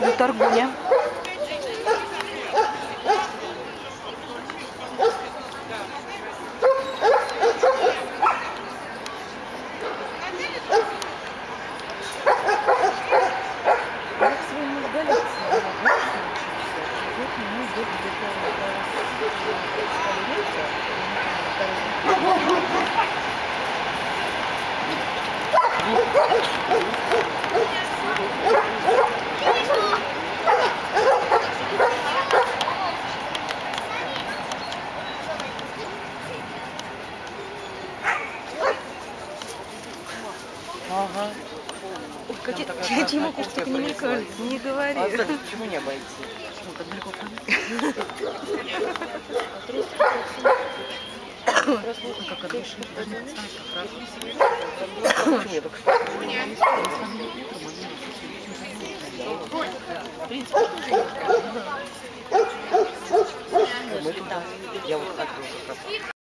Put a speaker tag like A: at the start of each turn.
A: Ну, торгуня.
B: Я к
C: Ага.
A: Как я, я не могу,
C: красная
A: чтобы не мелькали. Не говори.
C: А так почему не обойти?
A: Ну, так далеко Ну, как отдышит. Даже не представляешь, как хорошо.
C: Почему я что? Мы вот так раз.